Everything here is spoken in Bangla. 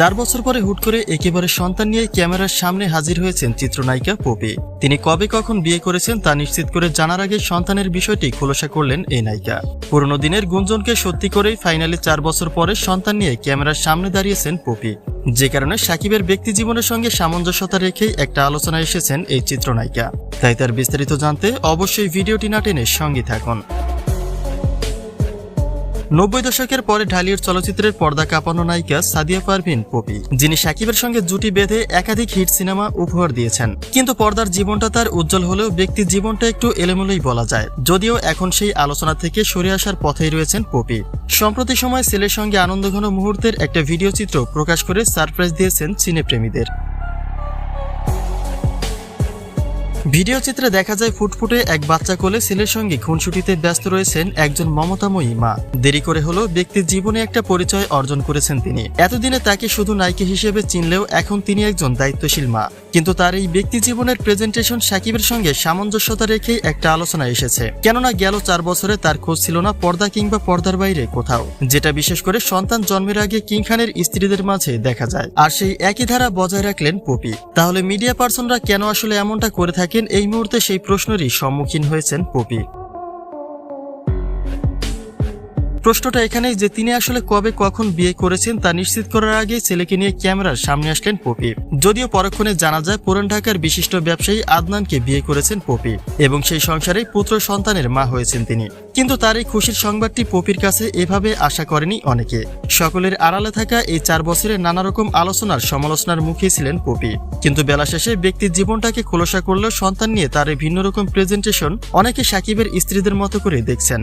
চার বছর পরে হুট করে একেবারে সন্তান নিয়ে ক্যামেরার সামনে হাজির হয়েছেন চিত্রনায়িকা পপি। তিনি কবে কখন বিয়ে করেছেন তা নিশ্চিত করে জানার আগে সন্তানের বিষয়টি খোলসা করলেন এই নায়িকা। পুরনো দিনের গুঞ্জনকে সত্যি করেই ফাইনালে চার বছর পরে সন্তান নিয়ে ক্যামেরার সামনে দাঁড়িয়েছেন পপি। যে কারণে সাকিবের ব্যক্তি জীবনের সঙ্গে সামঞ্জস্যতা রেখেই একটা আলোচনা এসেছেন এই চিত্রনায়িকা। তাই তার বিস্তারিত জানতে অবশ্যই ভিডিওটি না টেনে সঙ্গে থাকুন। নব্বই দশকের পরে ঢালিউড চলচ্চিত্রের পর্দা কাঁপানো নায়িকা সাদিয়া পারভিন পপি, যিনি সাকিবের সঙ্গে জুটি বেঁধে একাধিক হিট সিনেমা উপহার দিয়েছেন। কিন্তু পর্দার জীবনটা তার উজ্জ্বল হলেও ব্যক্তির জীবনটা একটু এলোমেলোই বলা যায়। যদিও এখন সেই আলোচনা থেকে সরে আসার পথেই রয়েছেন পপি। সম্প্রতি সময় ছেলের সঙ্গে আনন্দঘন মুহূর্তের একটা ভিডিও চিত্র প্রকাশ করে সারপ্রাইজ দিয়েছেন সিনেপ্রেমীদের ভিডিও চিত্রে দেখা যায় ফুটফুটে এক বাচ্চা কোলে ছেলের সঙ্গে খুনসুটিতে ব্যস্ত রয়েছেন একজন মমতাময়ী মা। দেরি করে হলেও ব্যক্তির জীবনে একটা পরিচয় অর্জন করেছেন তিনি। এতদিনে তাকে শুধু নায়িকা হিসেবে চিনলেও এখন তিনি একজন দায়িত্বশীল মা। কিন্তু তার এই ব্যক্তি জীবনের প্রেজেন্টেশন সাকিবের সঙ্গে সামঞ্জস্যতা রেখেই একটা আলোচনা এসেছে। কেননা গেল চার বছরে তার খোঁজ ছিল না পর্দা কিংবা পর্দার বাইরে কোথাও। যেটা বিশেষ করে সন্তান জন্মের আগে কিং খানের স্ত্রীদের মাঝে দেখা যায়। আর সেই একই ধারা বজায় রাখলেন পপি। তাহলে মিডিয়া পার্সনরা কেন আসলে এমনটা করে থাকেন এই মুহূর্তে সেই প্রশ্নেরই সম্মুখীন হয়েছেন পপি। প্রশ্নটা এখানেই যে তিনি আসলে কবে কখন বিয়ে করেছেন তা নিশ্চিত করার আগে ছেলেকে নিয়ে ক্যামেরার সামনে আসলেন পপি। যদিও পরক্ষণে জানা যায় পুরান ঢাকার বিশিষ্ট ব্যবসায়ী আদনানকে বিয়ে করেছেন পপি এবং সেই সংসারে পুত্র সন্তানের মা হয়েছেন তিনি। কিন্তু তার এই খুশির সংবাদটি পপির কাছে এভাবে আশা করেনি অনেকে। সকলের আড়ালে থাকা এই চার বছরে নানা রকম আলোচনার সমালোচনার মুখে ছিলেন পপি। কিন্তু বেলা শেষে ব্যক্তির জীবনটাকে খোলসা করলেও সন্তান নিয়ে তার ভিন্ন রকম প্রেজেন্টেশন অনেকে সাকিবের স্ত্রীদের মতো করে দেখছেন।